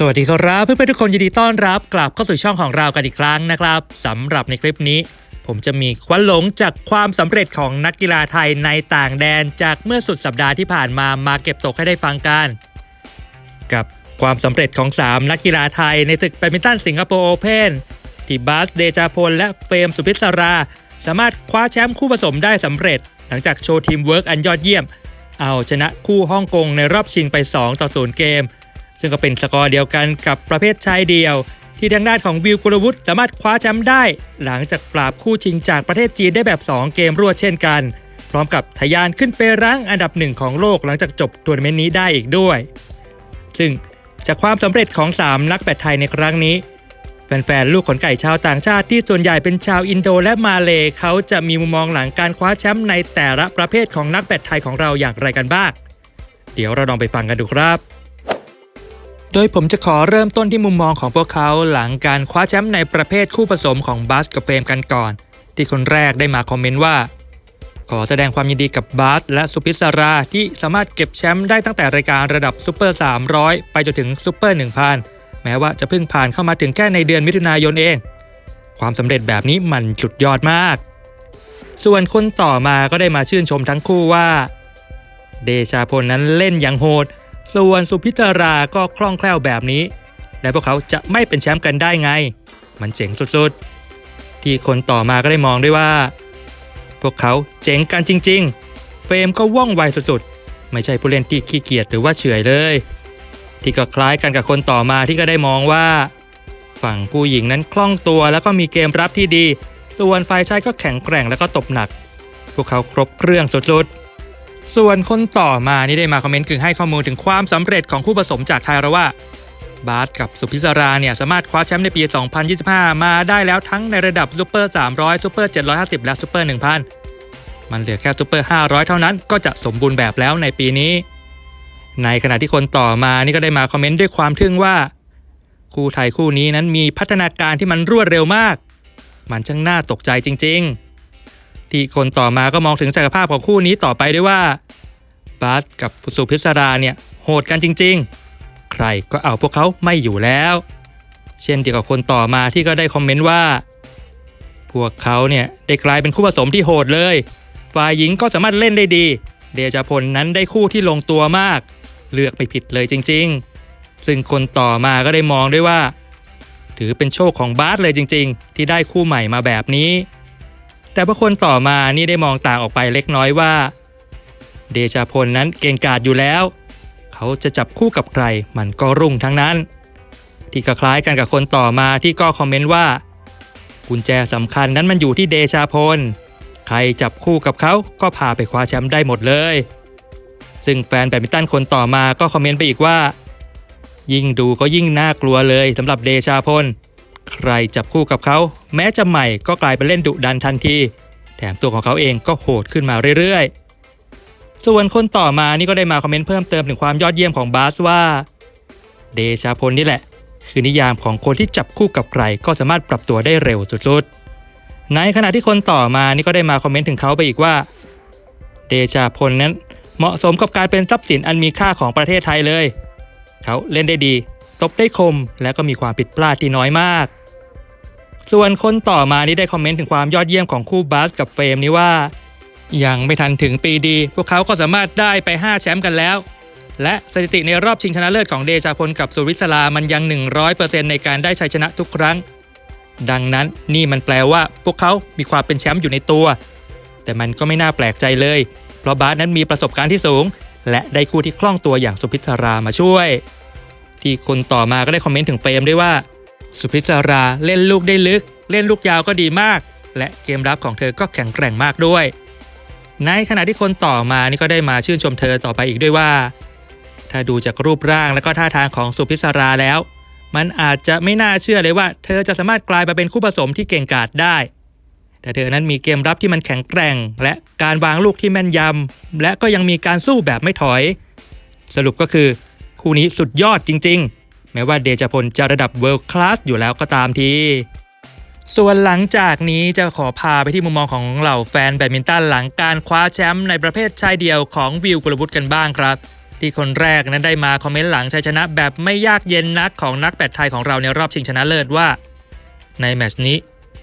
สวัสดีครับ เพื่อนๆทุกคนยินดีต้อนรับ กลับเข้าสู่ช่องของเรากันอีกครั้งนะครับสำหรับในคลิปนี้ ผมจะมีควันหลงจากความสำเร็จของนักกีฬาไทยในต่างแดนจากเมื่อสุดสัปดาห์ที่ผ่านมามาเก็บตกให้ได้ฟังกัน กับความสำเร็จของ 3 นักกีฬาไทยในศึกแบดมินตันสิงคโปร์โอเพนที่บาสเดจาพลและเฟรมสุพิศรา สามารถคว้าแชมป์คู่ผสมได้สำเร็จ หลังจากโชว์ทีมเวิร์กอันยอดเยี่ยม เอาชนะคู่ฮ่องกงในรอบชิงไป 2 ต่อ 0 เกม ซึ่งก็เป็นสกอร์เดียวกันกับประเภทชายเดียว ที่ทางด้านของวิวกุลวุฒิสามารถคว้าแชมป์ได้ หลังจากปราบคู่ชิงจากประเทศจีนได้แบบ 2 เกมรวดเช่นกัน พร้อมกับทะยานขึ้นไปรั้งอันดับหนึ่งของโลกหลังจากจบทัวร์นาเมนต์นี้ได้อีกด้วย ซึ่งจากความสำเร็จของ 3 นักแบดไทยในครั้งนี้แฟนๆ ลูกขนไก่ชาวต่างชาติที่ส่วนใหญ่เป็นชาวอินโดและมาเลเขาจะมีมุมมองหลังการคว้าแชมป์ในแต่ละประเภทของนักแบดไทยของเราอย่างไรกันบ้าง เดี๋ยวเราลองไปฟังกันดูครับ โดยผมจะขอเริ่มต้นที่มุมมองของพวกเขาหลังการคว้าแชมป์ในประเภทคู่ผสมของบาสกับเฟรมกันก่อน ที่คนแรกได้มาคอมเมนต์ว่า ขอแสดงความยินดีกับบาสและสุพิศราที่สามารถเก็บแชมป์ได้ตั้งแต่รายการระดับซูเปอร์ 300 ไปจนถึงซูเปอร์ 1000 แม้ว่าจะเพิ่งผ่านเข้ามาถึงแค่ในเดือนมิถุนายนเอง ความสำเร็จแบบนี้มันสุดยอดมาก ส่วนคนต่อมาก็ได้มาชื่นชมทั้งคู่ว่า เดชาพลนั้นเล่นอย่างโหด ส่วนสุพิจาราก็คล่องแคล่วแบบนี้ และพวกเขาจะไม่เป็นแชมป์กันได้ไง มันเจ๋งสุดๆ ที่คนต่อมาก็ได้มองด้วยว่า พวกเขาเจ๋งกันจริง ๆ เฟรมก็ว่องไวสุดๆ ไม่ใช่ผู้เล่นที่ขี้เกียจหรือว่าเฉื่อยเลย ที่ก็คล้ายกันกับคนต่อมาที่ก็ได้มองว่า ฝั่งผู้หญิงนั้นคล่องตัวแล้วก็มีเกมรับที่ดี ส่วนฝ่ายชายก็แข็งแกร่งแล้วก็ตบหนัก พวกเขาครบเครื่องสุดๆ ส่วนคนต่อมานี่ได้มาคอมเมนต์กึ่งให้ข้อมูลถึงความสำเร็จของคู่ผสมจากไทยเราว่าบาสกับสุพิศราเนี่ยสามารถคว้าแชมป์ในปี 2025 มาได้แล้วทั้งในระดับซูเปอร์ 300ซูเปอร์ 750 และซูเปอร์ 1000 มันเหลือแค่ซูเปอร์ 500 เท่านั้นก็จะสมบูรณ์แบบแล้วในปีนี้ ในขณะที่คนต่อมานี่ก็ได้มาคอมเมนต์ด้วยความทึ่งว่า คู่ไทยคู่นี้นั้นมีพัฒนาการที่มันรวดเร็วมาก มันช่างน่าตกใจจริง ๆ ที่คนต่อมาก็มองถึงศักยภาพของคู่นี้ต่อไปด้วยว่าบาสกับสุพิศราเนี่ยโหดกันจริง ๆ ใครก็เอาพวกเขาไม่อยู่แล้ว เช่นเดียวกับคนต่อมาที่ก็ได้คอมเมนต์ว่า พวกเขาเนี่ยได้กลายเป็นคู่ผสมที่โหดเลย ฝ่ายหญิงก็สามารถเล่นได้ดี เดชาพลนั้นได้คู่ที่ลงตัวมาก เลือกไม่ผิดเลยจริง ๆ ซึ่งคนต่อมาก็ได้มองด้วยว่า ถือเป็นโชคของบาสเลยจริง ๆ ที่ได้คู่ใหม่มาแบบนี้ แต่พอคนต่อมานี่ได้มองต่างออกไปเล็กน้อยว่า เดชาพลนั้นเก่งกาจอยู่แล้ว เขาจะจับคู่กับใครมันก็รุ่งทั้งนั้น ที่คล้ายกันกับคนต่อมาที่ก็คอมเมนต์ว่า กุญแจสำคัญนั้นมันอยู่ที่เดชาพล ใครจับคู่กับเขาก็พาไปคว้าแชมป์ได้หมดเลย ซึ่งแฟนแบดมินตันคนต่อมาก็คอมเมนต์ไปอีกว่า ยิ่งดูก็ยิ่งน่ากลัวเลยสำหรับเดชาพล ใครจับคู่กับเขา แม้จะใหม่ก็กลายเป็นเล่นดุดันทันที แถมตัวของเขาเองก็โหดขึ้นมาเรื่อยๆ ส่วนคนต่อมานี่ก็ได้มาคอมเมนต์เพิ่มเติมถึงความยอดเยี่ยมของบาสว่าเดชาพลนี่แหละ คือนิยามของคนที่จับคู่กับใครก็สามารถปรับตัวได้เร็วสุดๆ ในขณะที่คนต่อมานี่ก็ได้มาคอมเมนต์ถึงเขาไปอีกว่า เดชาพลนั้นเหมาะสมกับการเป็นทรัพย์สินอันมีค่าของประเทศไทยเลย เขาเล่นได้ดี ตบได้คมและก็มีความผิดพลาดที่น้อยมาก ส่วนคนต่อมานี่ได้คอมเมนต์ถึงความยอดเยี่ยมของคู่บาสกับเฟรมนี้ว่า ยังไม่ทันถึงปีดี พวกเขาก็สามารถได้ไป 5 แชมป์กันแล้ว และสถิติในรอบชิงชนะเลิศของเดชาพลกับสุริศลามันยัง 100%ในการได้ชัยชนะทุกครั้ง ดังนั้นนี่มันแปลว่า พวกเขามีความเป็นแชมป์อยู่ในตัว แต่มันก็ไม่น่าแปลกใจเลย เพราะบาสนั้นมีประสบการณ์ที่สูง และได้คู่ที่คล่องตัวอย่างสุพิศรามาช่วย ที่คนต่อมาก็ได้คอมเมนต์ถึงเฟรมด้วยว่า สุพิศราเล่นลูกได้ลึก เล่นลูกยาวก็ดีมาก และเกมรับของเธอก็แข็งแกร่งมากด้วย ในขณะที่คนต่อมานี่ก็ได้มาชื่นชมเธอต่อไปอีกด้วยว่า ถ้าดูจากรูปร่างและก็ท่าทางของสุพิศราแล้ว มันอาจจะไม่น่าเชื่อเลยว่า เธอจะสามารถกลายมาเป็นคู่ผสมที่เก่งกาจได้ แต่เธอนั้นมีเกมรับที่มันแข็งแกร่ง และการวางลูกที่แม่นยำและก็ยังมีการสู้แบบไม่ถอย สรุปก็คือ คู่นี้สุดยอดจริง ๆ แม้ว่าเดชพลจะระดับเวิลด์คลาสอยู่แล้วก็ตามที ส่วนหลังจากนี้จะขอพาไปที่มุมมองของเหล่าแฟนแบดมินตันหลังการคว้าแชมป์ในประเภทชายเดียวของวิวกุลบุตรกันบ้างครับ ที่คนแรกนั้นได้มาคอมเมนต์หลังชัยชนะแบบไม่ยากเย็นนักของนักแบดไทยของเราในรอบชิงชนะเลิศว่า ในแมตช์นี้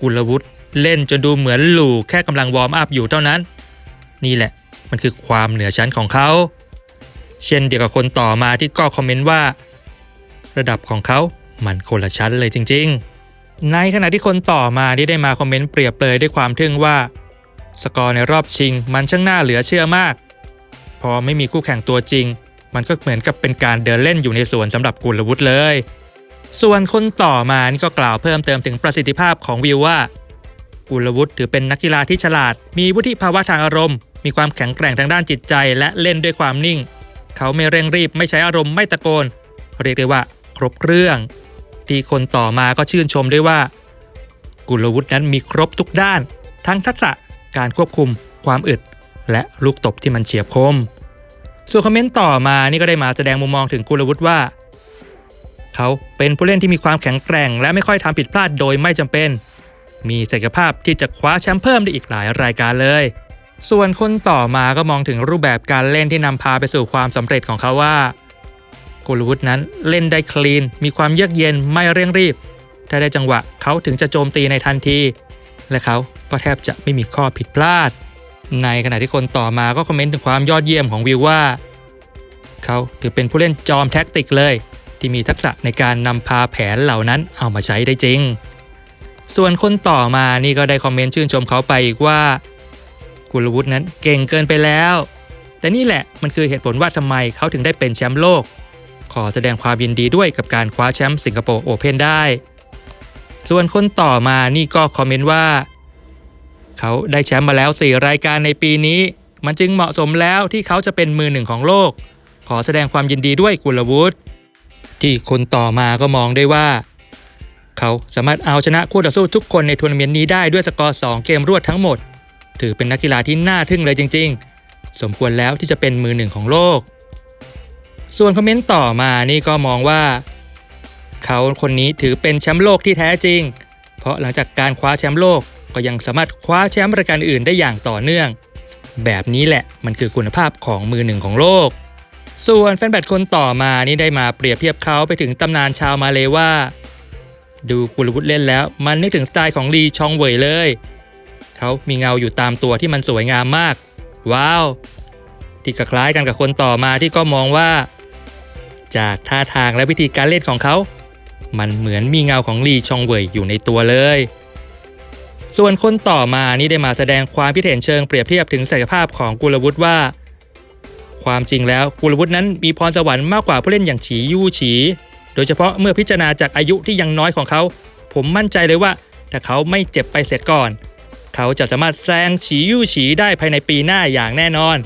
กุลวุฒิเล่นจนดูเหมือนหลู่แค่กำลังวอร์มอัพอยู่เท่านั้น นี่แหละมันคือความเหนือชั้นของเขา เช่นเดียวกับคนต่อมาที่ก็คอมเมนต์ว่า ระดับของเขามันคนละชั้นเลยจริง ๆ ในขณะที่คนต่อมาที่ได้มาคอมเมนต์เปรียบเปรยด้วยความทึ่งว่า สกอร์ในรอบชิงมันช่างน่าเหลือเชื่อมาก พอไม่มีคู่แข่งตัวจริง มันก็เหมือนกับเป็นการเดินเล่นอยู่ในสวนสำหรับกุลวุฒิเลย ส่วนคนต่อมานี่ก็กล่าวเพิ่มเติมถึงประสิทธิภาพของวิวว่ากุลวุฒิถือเป็นนักกีฬาที่ฉลาด มีวุฒิภาวะทางอารมณ์ มีความแข็งแกร่งทางด้านจิตใจ และเล่นด้วยความนิ่ง เขาไม่เร่งรีบ ไม่ใช้อารมณ์ ไม่ตะโกน เรียกได้ว่า ครบเครื่อง ที่คนต่อมาก็ชื่นชมด้วยว่า กุลวุฒินั้นมีครบทุกด้าน ทั้งทักษะการควบคุมความอึด และลูกตบที่มันเฉียบคม ส่วนคอมเมนต์ต่อมานี่ก็ได้มาแสดงมุมมองถึงกุลวุฒิว่า เขาเป็นผู้เล่นที่มีความแข็งแกร่ง และไม่ค่อยทำผิดพลาดโดยไม่จำเป็น มีศักยภาพที่จะคว้าแชมป์เพิ่มได้อีกหลายรายการเลยส่วนคนต่อมาก็มองถึงรูปแบบการเล่นที่นำพาไปสู่ความสำเร็จของเขาว่า กุลวุฒินั้นเล่นได้คลีน มีความเยือกเย็นไม่เร่งรีบ ถ้าได้จังหวะเขาถึงจะโจมตีในทันที และเขาก็แทบจะไม่มีข้อผิดพลาด ในขณะที่คนต่อมาก็คอมเมนต์ถึงความยอดเยี่ยมของวิวว่า เขาถือเป็นผู้เล่นจอมแท็กติกเลย ที่มีทักษะในการนำพาแผนเหล่านั้นเอามาใช้ได้จริง ส่วนคนต่อมานี่ก็ได้คอมเมนต์ชื่นชมเขาไปอีกว่ากุลวุฒินั้นเก่งเกินไปแล้ว แต่นี่แหละมันคือเหตุผลว่าทำไมเขาถึงได้เป็นแชมป์โลก ขอแสดงความยินดีด้วยกับการคว้าแชมป์สิงคโปร์โอเพนได้ ส่วนคนต่อมานี่ก็คอมเมนต์ว่า เขาได้แชมป์มาแล้ว 4 รายการในปีนี้ มันจึงเหมาะสมแล้วที่เขาจะเป็นมือหนึ่งของโลก ขอแสดงความยินดีด้วยกุลวุฒิที่คนต่อมาก็มองได้ว่า เขาสามารถเอาชนะคู่ต่อสู้ทุกคนในทัวร์นาเมนต์นี้ได้ด้วยสกอร์ 2 เกมรวดทั้งหมด ถือเป็นนักกีฬาที่น่าทึ่งเลยจริง ๆ สมควรแล้วที่จะเป็นมือหนึ่งของโลก ส่วนคอมเมนต์ต่อมานี่ก็มองว่า เขาคนนี้ถือเป็นแชมป์โลกที่แท้จริง เพราะหลังจากการคว้าแชมป์โลกก็ยังสามารถคว้าแชมป์รายการอื่นได้อย่างต่อเนื่อง แบบนี้แหละมันคือคุณภาพของมือหนึ่งของโลก ส่วนแฟนแบดคนต่อมานี่ได้มาเปรียบเทียบเขาไปถึงตำนานชาวมาเลยว่า ดูกุลวุฒิเล่นแล้ว มันนึกถึงสไตล์ของลีชองเวยเลย เขามีเงาอยู่ตามตัวที่มันสวยงามมาก ว้าว ที่คล้ายกันกับคนต่อมาที่ก็มองว่า จากท่าทางและวิธีการเล่นของเขา มันเหมือนมีเงาของลีชองเวยอยู่ในตัวเลย ส่วนคนต่อมานี่ได้มาแสดงความคิดเห็นเชิงเปรียบเทียบถึงศักยภาพของกุลวุฒิว่า ความจริงแล้วกุลวุฒินั้นมีพรสวรรค์มากกว่าผู้เล่นอย่างฉียู่ฉี โดยเฉพาะเมื่อพิจารณาจากอายุที่ยังน้อยของเขา ผมมั่นใจเลยว่าถ้าเขาไม่เจ็บไปเสร็จก่อน เขาจะสามารถแซงฉียู่ฉีได้ภายในปีหน้าอย่างแน่นอน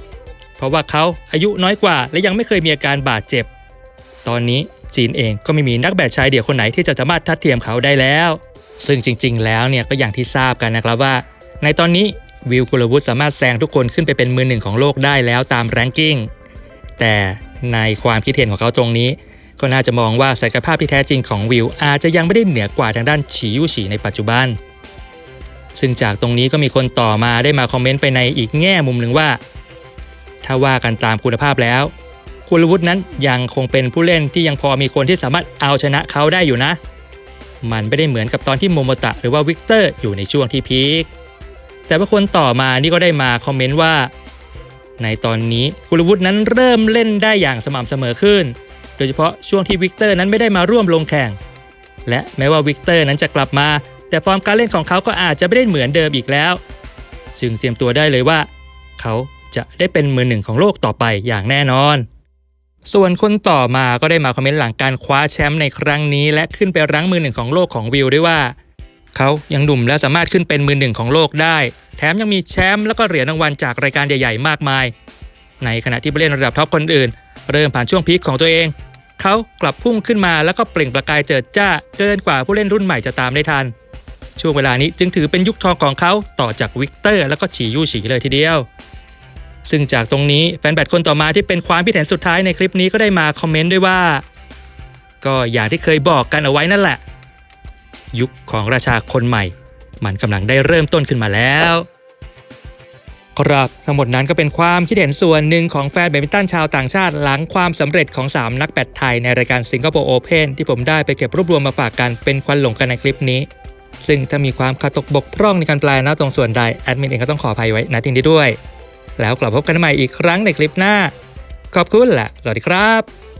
เพราะว่าเขาอายุน้อยกว่าและยังไม่เคยมีอาการบาดเจ็บ ตอนนี้จีนเองก็ไม่มีนักแบดชายเดี่ยวคนไหนที่จะสามารถทัดเทียมเขาได้แล้ว ซึ่งจริง ๆ แล้วเนี่ยก็อย่างที่ทราบกันนะครับว่า ในตอนนี้วิวกุลวุฒิสามารถแซงทุกคนขึ้นไปเป็นมือหนึ่งของโลกได้แล้วตามแรงกิ้งแต่ในความคิดเห็นของเขาตรงนี้ ก็น่าจะมองว่าศักยภาพที่แท้จริงของวิวอาจจะยังไม่ได้เหนือกว่าทางด้านฉียู่ฉีในปัจจุบัน ซึ่งจากตรงนี้ก็มีคนต่อมาได้มาคอมเมนต์ไปในอีกแง่มุมหนึ่งว่า ถ้าว่ากันตามคุณภาพแล้ว คุณวุฒินั้นยังคงเป็นผู้เล่นที่ยังพอมีคนที่สามารถเอาชนะเขาได้อยู่นะ มันไม่ได้เหมือนกับตอนที่โมโมตะหรือว่าวิกเตอร์อยู่ในช่วงที่พีค แต่ว่าคนต่อมานี่ก็ได้มาคอมเมนต์ว่า ในตอนนี้กุลวุฒินั้นเริ่มเล่นได้อย่างสม่ำเสมอขึ้น โดยเฉพาะช่วงที่วิกเตอร์นั้นไม่ได้มาร่วมลงแข่ง และแม้ว่าวิกเตอร์นั้นจะกลับมา แต่ฟอร์มการเล่นของเขาก็อาจจะไม่ได้เหมือนเดิมอีกแล้ว จึงเตรียมตัวได้เลยว่า เขาจะได้เป็นมือหนึ่งของโลกต่อไปอย่างแน่นอน ส่วนคนต่อมาก็ได้มาคอมเมนต์หลังการคว้าแชมป์ในครั้งนี้ และขึ้นไปรั้งมือหนึ่งของโลกของวิวด้วยว่า เขายังหนุ่มและสามารถขึ้นเป็นมือหนึ่งของโลกได้ แถมยังมีแชมป์แล้วก็เหรียญรางวัลจากรายการใหญ่ ๆ มากมาย ในขณะที่ผู้เล่นระดับท็อปคนอื่น เริ่มผ่านช่วงพีคของตัวเอง เขากลับพุ่งขึ้นมาแล้วก็เปล่งประกายเจิดจ้าเกินกว่าผู้เล่นรุ่นใหม่จะตามได้ทัน ช่วงเวลานี้จึงถือเป็นยุคทองของเขาต่อจากวิกเตอร์ แล้วก็ฉียู่ฉีเลยทีเดียว ซึ่งจากตรงนี้แฟนแบดคนต่อมาที่เป็นความคิดเห็นสุดท้ายในคลิปนี้ก็ได้มาคอมเมนต์ด้วยว่า ก็อย่างที่เคยบอกกันเอาไว้นั่นแหละ ยุคของราชาคนใหม่ มันกำลังได้เริ่มต้นขึ้นมาแล้ว ครับทั้งหมดนั้นก็เป็นความคิดเห็นส่วนหนึ่งของแฟนแบดมินตันชาวต่างชาติ หลังความสำเร็จของ 3 นักแบดไทยในรายการสิงคโปร์โอเพนที่ผมได้ไปเก็บรวบรวมมาฝากกันเป็นควันหลงกันในคลิปนี้ซึ่งถ้ามีความขาดตกบกพร่องในการแปลนะตรงส่วนใดแอดมินเองก็ต้องขออภัยไว้ณที่นี้ด้วย แล้วกลับพบกันใหม่อีกครั้งในคลิปหน้า ขอบคุณและสวัสดีครับ